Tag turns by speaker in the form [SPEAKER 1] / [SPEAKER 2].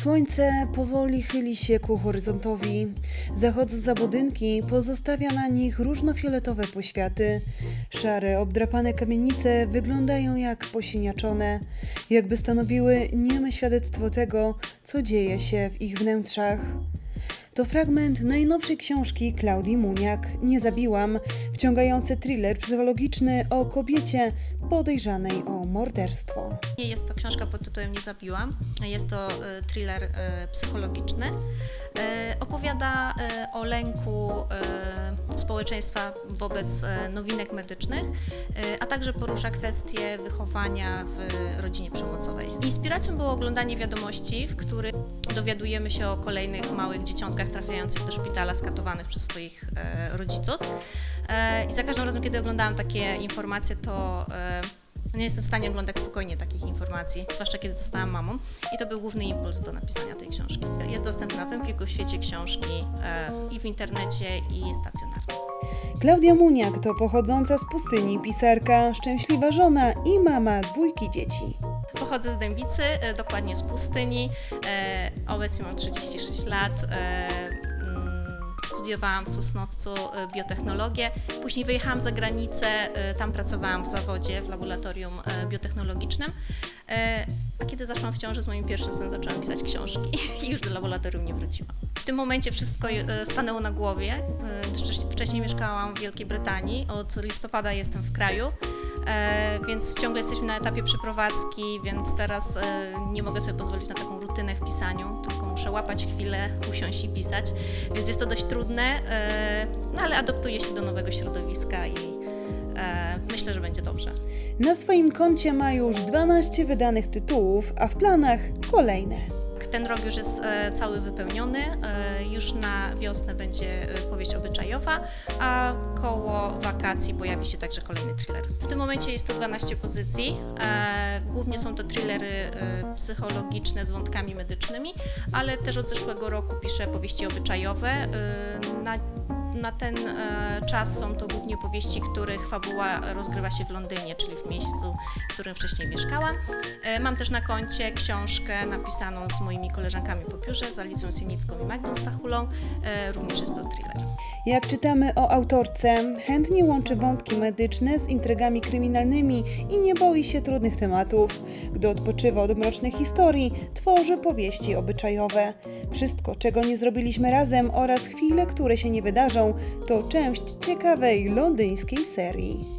[SPEAKER 1] Słońce powoli chyli się ku horyzontowi. Zachodząc za budynki, pozostawia na nich różnofioletowe poświaty. Szare, obdrapane kamienice wyglądają jak posiniaczone, jakby stanowiły nieme świadectwo tego, co dzieje się w ich wnętrzach. To fragment najnowszej książki Klaudii Muniak Nie zabiłam, wciągający thriller psychologiczny o kobiecie podejrzanej o morderstwo.
[SPEAKER 2] Jest to książka pod tytułem Nie zabiłam. Jest to e, thriller e, psychologiczny. E, Opowiada o lęku społeczeństwa wobec e, nowinek medycznych, e, a także porusza kwestie wychowania w rodzinie przemocowej. Inspiracją było oglądanie wiadomości, w których dowiadujemy się o kolejnych małych dzieciątkach trafiających do szpitala skatowanych przez swoich e, rodziców. I za każdym razem, kiedy oglądałam takie informacje, to nie jestem w stanie oglądać spokojnie takich informacji, zwłaszcza kiedy zostałam mamą. I to był główny impuls do napisania tej książki. Jest dostępna w Empiku, w świecie książki e, i w internecie, i stacjonarnie.
[SPEAKER 1] Klaudia Muniak to pochodząca z pustyni pisarka, szczęśliwa żona i mama dwójki dzieci.
[SPEAKER 2] Pochodzę z Dębicy, e, dokładnie z pustyni. E, obecnie mam 36 lat. Studiowałam w Sosnowcu e, biotechnologię. Później wyjechałam za granicę, e, tam pracowałam w zawodzie w laboratorium e, biotechnologicznym. A kiedy zaszłam w ciąży z moim pierwszym synem, zaczęłam pisać książki i już do laboratorium nie wróciłam. W tym momencie wszystko stanęło na głowie, wcześniej mieszkałam w Wielkiej Brytanii. Od listopada jestem w kraju. E, więc ciągle jesteśmy na etapie przeprowadzki, więc teraz e, nie mogę sobie pozwolić na taką rutynę w pisaniu, tylko muszę łapać chwilę, usiąść i pisać, więc jest to dość trudne, e, no ale adaptuję się do nowego środowiska i myślę, że będzie dobrze.
[SPEAKER 1] Na swoim koncie ma już 12 wydanych tytułów, a w planach kolejne.
[SPEAKER 2] Ten rok już jest e, cały wypełniony, e, już na wiosnę będzie e, powieść obyczajowa, a koło wakacji pojawi się także kolejny thriller. W tym momencie jest to 12 pozycji, głównie są to thrillery psychologiczne z wątkami medycznymi, ale też od zeszłego roku piszę powieści obyczajowe. Na na ten e, czas są to głównie powieści, których fabuła rozgrywa się w Londynie, czyli w miejscu, w którym wcześniej mieszkałam. E, mam też na koncie książkę napisaną z moimi koleżankami po piórze, z Alicją Sienicką i Magdą Stachulą. E, również jest to thriller.
[SPEAKER 1] Jak czytamy o autorce, chętnie łączy wątki medyczne z intrygami kryminalnymi i nie boi się trudnych tematów. Gdy odpoczywa od mrocznych historii, tworzy powieści obyczajowe. Wszystko, czego nie zrobiliśmy razem oraz chwile, które się nie wydarzą, to część ciekawej londyńskiej serii.